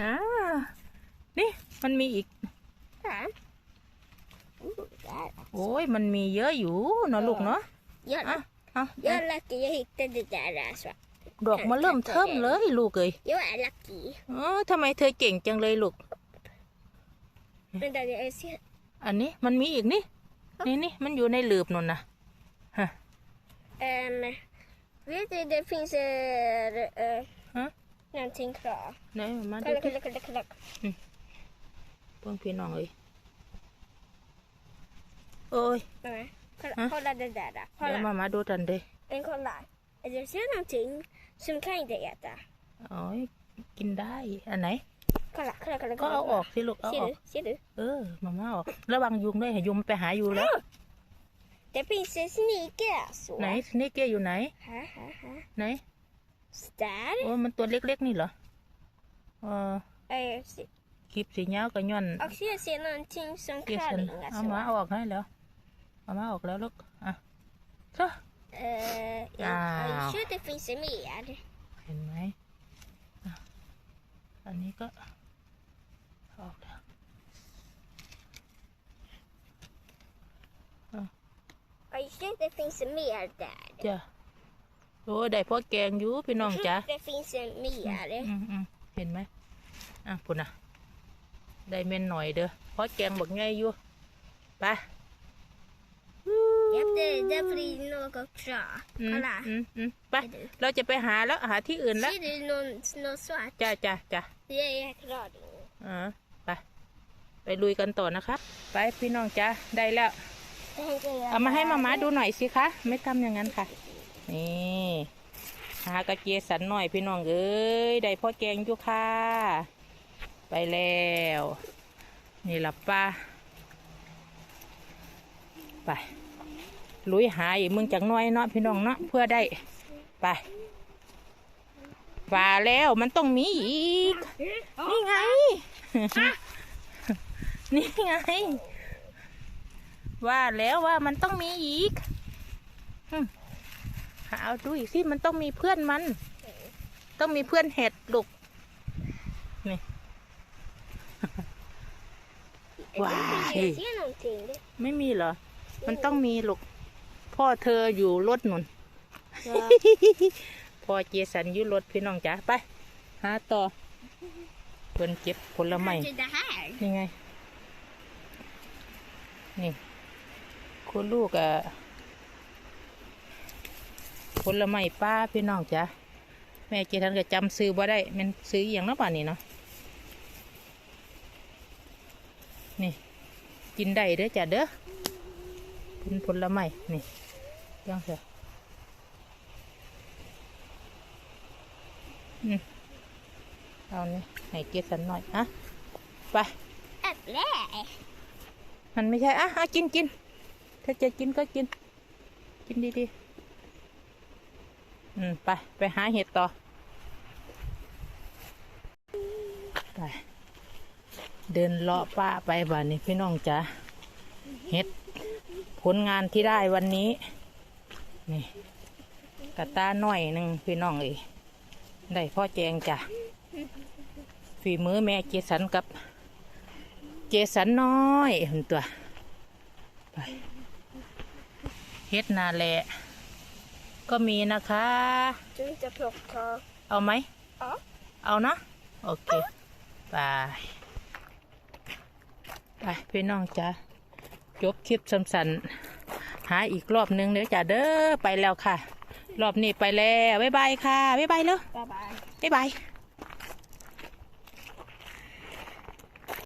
อ่านี่มันมีอีก Här. Oh, där. โอ้ยมันมีเยอะอยู่เนาะลูกเนาะ Jag, อะเอา jag är lucky jag hittade det där alltså. ดอกมาเริ่มเทิมเลยลูกเอ้ย Jag är lucky. เออทำไมเธอเก่งจังเลยลูก Men där jag ser... อันนี้มันมีอีกนี่ นี่นี่มันอยู่ในหลืบนั่นนะ Um, vet du, det finns uh, uh, Hä? Någonting kvar. ไหนมาดู Kolla, ที่ kolla, kolla, kolla. เพิ่งพี่น้องเอ้ยโอ้ย Mamma, kolla, Hä? kolla det där. då. เดี๋ยว Kolla. มามาดูกันเด้ Men kolla. Jag ser någonting som kan inte äta. โอ้ยกินได้อันไหน Kolla, kolla, kolla. ก็ kolla, เอาออก kolla. สิลูกเอา Ser ออก du? Ser du? เออมามาออกระวังยุงด้วยให้ยุงไปหาอยู่แล้ว Det finns en snigel alltså. ไหนสเนกเกอร์อยู่ไหน Här, här, här. ไหน Så där. โอ้มันตัวเล็กๆนี่เหรอเออ Eh, se- คลิปสีเงาวกับย้อน Och jag ser någonting som เกียสัน klarring เอามา alltså. เอาออกให้แล้วเอามาออกแล้วลูกอะก็ Eh, jag Ah. är sure det finns mer. เห็นไหมอะอันนี้ก็ออกแล้ว Jag är sure det finns mer där. จ้ะ โอ้ได้พ่อแกงอยู่พี่น้องจ้ะ Det finns mer. อืมอืมเห็นไหมอะพุ่นอะได้เมนหน่อยเด้อพ่อแกงบอกไงอยู่ไป Ja, det, det blir något kvar. อืม Kolla. อืมอืมไปเราจะไปหาแล้วหาที่อื่นแล้ว Ser du någon, något svart? จ้าจ้าจ้า Det är klarring. อ่าไปไปลุยกันต่อนะครับไปพี่น้องจ้าได้แล้ว Tänkte jag เอามาให้มา här. ม่าดูหน่อยสิคะ ไม่ทำอย่างนั้นค่ะ นี่หากระเจียสันหน่อยพี่น้องเอ้ยได้พ่อแกงอยู่ค่ะ ไปแล้ว นี่ละป้าไป ลุยหาอีกมึงจังน้อยเนาะพี่น้องเนาะเพื่อได้ ไปว่าแล้วมันต้องมีอีก นี่ไง นี่ไง ว่าแล้วว่ามันต้องมีอีก เอาดูอีกสิมันต้องมีเพื่อนมัน ต้องมีเพื่อนเห็ดลูกนี่ว้าย Jag ser någonting. Det- ไม่มีเหรอ มันต้องมีลูกพ่อเธออยู่รถหนุน Ja. พ่อเจสันอยู่รถพี่น้องจ๋าไปหาต่อเพิ่นเก็บผลไม้ Kanske det här. นี่ไง นี่คุณลูกอะ ผลไม้ป้าพี่น้องจ้ะแม่เจทันก็จำซื้อบ่ได้มันซื้ออหย่างเนาะป่านนี้เนาะนี่ กินได้เด้อจ้ะเด้อเป็นผลไม้นี่ย่างเถอะอืมเอานี่ให้เจสันหน่อยอะไป Äpple. มันไม่ใช่อะอะกินกินถ้าจะกินก็กิน กินดีๆ อืม ไป ไปหาเห็ดต่อ ไป เดินเลาะป่าไปบ้านนี้พี่น้องจ๋าเห็ด ผลงานที่ได้วันนี้ นี่กระตาหน่อยหนึ่งพี่น้องเอ้ยได้พ่อแจงจ้ะฝีมือแม่เจสันกับ เจสันน้อยเห็นตัว ไปเฮ็ดนาแหละ ก็มีนะคะ Du inte plocka. เอาไหม Ja. เอานะโอเคไปไปพี่น้องจ้ะจบคลิปสั้นๆหาอีกรอบนึงเดี๋ยวจ้ะเด้อไปแล้วค่ะ รอบนี้ไปแล้วบ๊ายบายค่ะบ๊ายบายเลย Bye bye. บ๊ายบาย